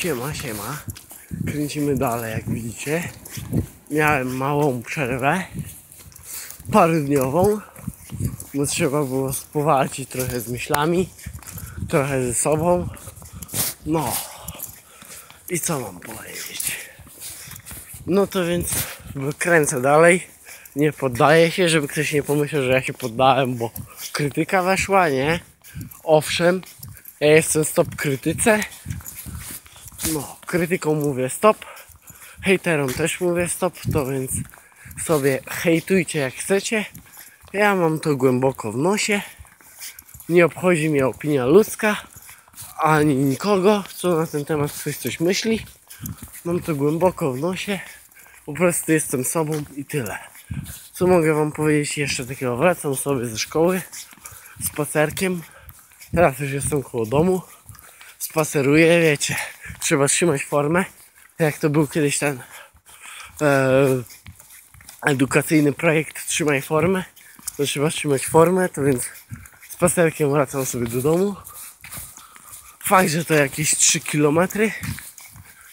Siema, siema. Kręcimy dalej, jak widzicie. Miałem małą przerwę. Parodniową. Bo trzeba było spowalczyć trochę z myślami. Trochę ze sobą. No. I co mam powiedzieć? No to więc kręcę dalej. Nie poddaję się, żeby ktoś nie pomyślał, że ja się poddałem, bo krytyka weszła, nie? Owszem, ja jestem stop krytyce. No, krytykom mówię stop. Hejterom też mówię stop, to więc sobie hejtujcie jak chcecie. Ja mam to głęboko w nosie. Nie obchodzi mnie opinia ludzka, ani nikogo, co na ten temat ktoś coś myśli. Mam to głęboko w nosie. Po prostu jestem sobą i tyle. Co mogę wam powiedzieć jeszcze takiego? Wracam sobie ze szkoły spacerkiem. Teraz już jestem koło domu. Spaceruję, wiecie. Trzeba trzymać formę. Jak to był kiedyś ten e, edukacyjny projekt Trzymaj formę. To trzeba trzymać formę, to więc spacerkiem wracam sobie do domu. Fakt, że to jakieś 3 km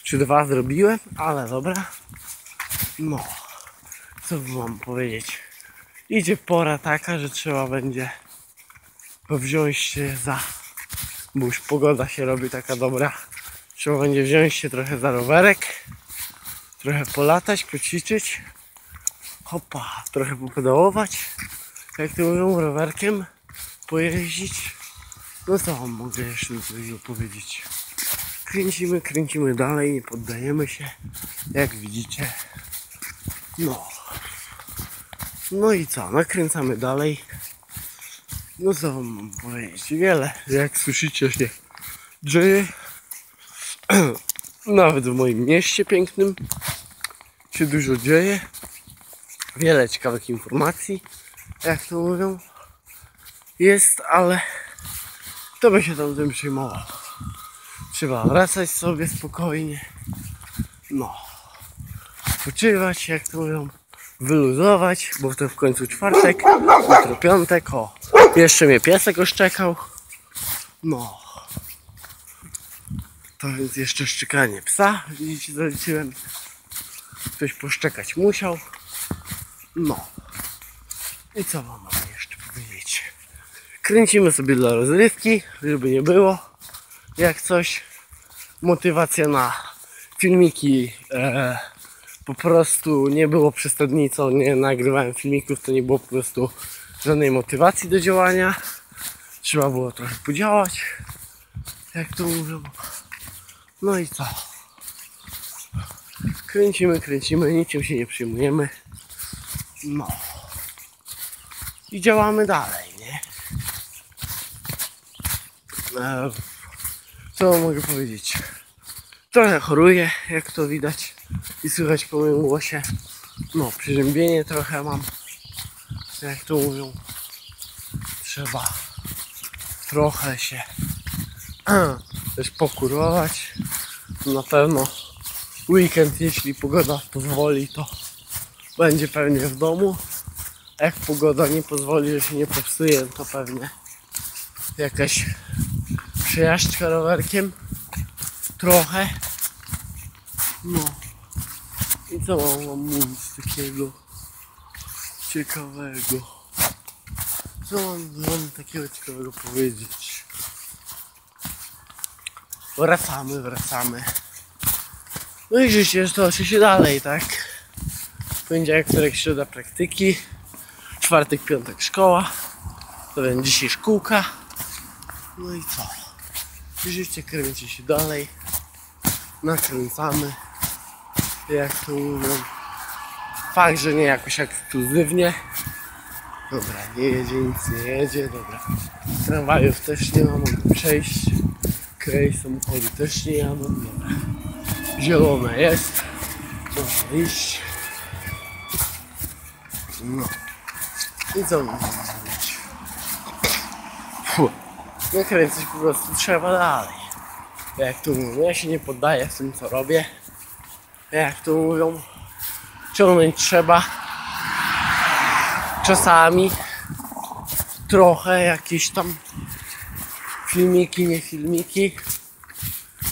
czy dwa zrobiłem, ale dobra. No, co mam powiedzieć? Idzie pora taka, że trzeba będzie wziąć się za, bo już pogoda się robi taka dobra. Trzeba będzie wziąć się trochę za rowerek, trochę polatać, poćwiczyć. Hopa, trochę popedałować, jak to mówią, rowerkiem pojeździć. No co wam mogę jeszcze do tego powiedzieć? Kręcimy, kręcimy dalej, nie poddajemy się, jak widzicie. No. No i co, nakręcamy dalej. No co wam mam powiedzieć? Wiele, jak słyszycie się dzieje. Nawet w moim mieście pięknym się dużo dzieje. Wiele ciekawych informacji, jak to mówią, jest, ale to by się tam tym przejmował. Trzeba wracać sobie spokojnie. No. Odpoczywać, jak to mówią. Wyluzować, bo to w końcu czwartek, jutro piątek, o. Jeszcze mnie piesek oszczekał. No. To więc jeszcze szczekanie psa. Widzicie, zaliczyłem. Ktoś poszczekać musiał. No. I co wam mam jeszcze powiedzieć? Kręcimy sobie dla rozrywki, żeby nie było. Jak coś. Motywacja na filmiki. E, po prostu nie było przez te dni, co nie nagrywałem filmików, to nie było po prostu żadnej motywacji do działania. Trzeba było trochę podziałać, jak to mówią. No i co? Kręcimy, kręcimy, niczym się nie przyjmujemy. No. I działamy dalej, nie? E, co mogę powiedzieć? Trochę choruję, jak to widać i słychać po moim głosie. No, przeziębienie trochę mam. Jak to mówią. Trzeba trochę się też pokurować. Na pewno weekend, jeśli pogoda pozwoli, to będzie pewnie w domu. Jak pogoda nie pozwoli, że się nie popsuje, to pewnie jakaś przejażdżka rowerkiem. Trochę. No. I co mam wam mówić takiego ciekawego? Co mam wam takiego ciekawego powiedzieć? Wracamy, wracamy. No i życie toczy się dalej, tak? Poniedziałek, wtorek, środa praktyki. Czwartek, piątek szkoła. To będzie dzisiaj szkółka. No i co? Życie kręci się dalej. Nakręcamy. Jak to mówią. Fakt, że nie jakoś ekskluzywnie. Dobra, nie jedzie, nic nie jedzie, dobra. Tramwajów też nie ma, mogę przejść. Krej samochody też nie jadą. Zielone jest. Można iść. No. I co mam zrobić? Nie kręcić po prostu trzeba dalej. Jak tu mówią, ja się nie poddaję w tym co robię. Jak tu mówią, ciągnąć trzeba. Czasami trochę jakieś tam filmiki, nie filmiki.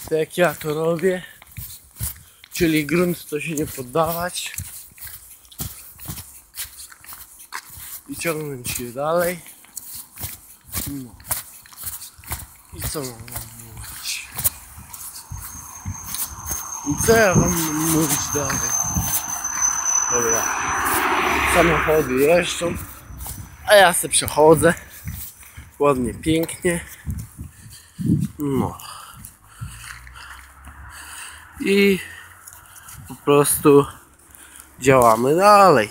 tak jak ja to robię. Czyli grunt to się nie poddawać. I ciągnąć je dalej. No. I co mam mówić? I co ja wam mam mówić dalej? Dobra. Samochody jeżdżą. A ja se przechodzę. Ładnie, pięknie. No. I po prostu działamy dalej.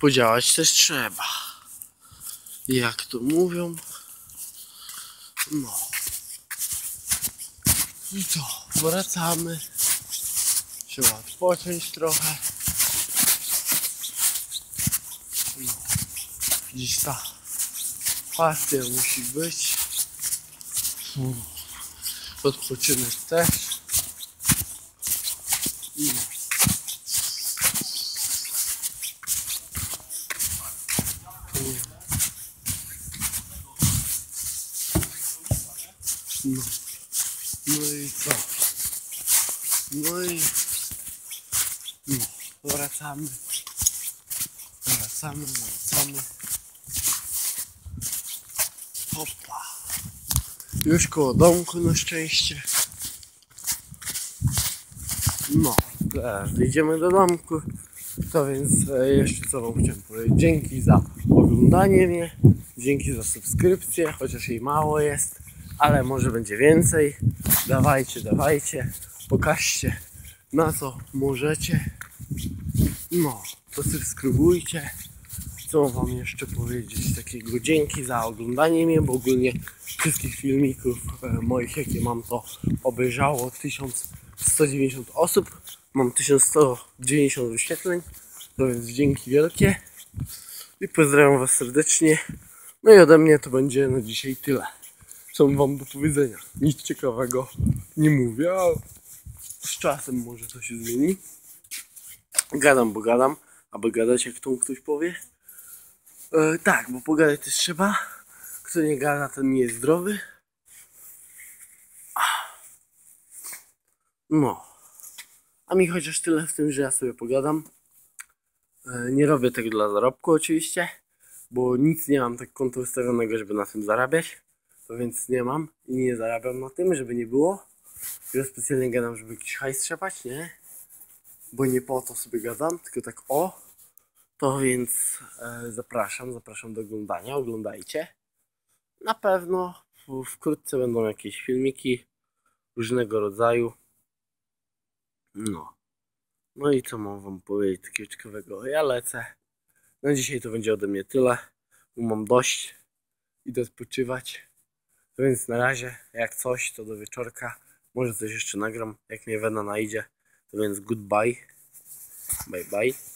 Podziałać też trzeba. Jak to mówią. No. I to, wracamy. Trzeba odpocząć trochę. No. Gdzieś ta partia musi być. Mm. Odpoczynek też. No. Mm. No. No i co? No i no, wracamy. Hopa. Już koło domku na szczęście. No, teraz idziemy do domku. To więc e, jeszcze co wam chciałem powiedzieć. Dzięki za oglądanie mnie. Dzięki za subskrypcję, chociaż jej mało jest, ale może będzie więcej. Dawajcie, dawajcie. Pokażcie na co możecie. No, to subskrybujcie. Co wam jeszcze powiedzieć takiego? Dzięki za oglądanie mnie, bo ogólnie wszystkich filmików e, moich, jakie mam, to obejrzało 1190 osób. Mam 1190 wyświetleń, to więc dzięki wielkie. I pozdrawiam was serdecznie. No i ode mnie to będzie na dzisiaj tyle. Co wam do powiedzenia? Nic ciekawego nie mówię, ale z czasem może to się zmieni. Gadam, bo gadam, aby gadać, jak tu ktoś powie. E, tak, bo pogadać też trzeba. Kto nie gada, ten nie jest zdrowy. No. A mi chociaż tyle w tym, że ja sobie pogadam. E, nie robię tego dla zarobku oczywiście, bo nic nie mam tak konto żeby na tym zarabiać. To więc nie mam i nie zarabiam na tym, żeby nie było. Ja specjalnie gadam, żeby jakiś hajs trzepać, nie? Bo nie po to sobie gadam, tylko tak o. To więc e, zapraszam, zapraszam do oglądania, oglądajcie. Na pewno wkrótce będą jakieś filmiki różnego rodzaju. No. No i co mam wam powiedzieć takiego ciekawego? Ja lecę. Na dzisiaj to będzie ode mnie tyle. Mam dość. Idę odpoczywać. To więc na razie, jak coś, to do wieczorka. Może coś jeszcze nagram, jak mnie Wena najdzie. To więc goodbye. Bye bye.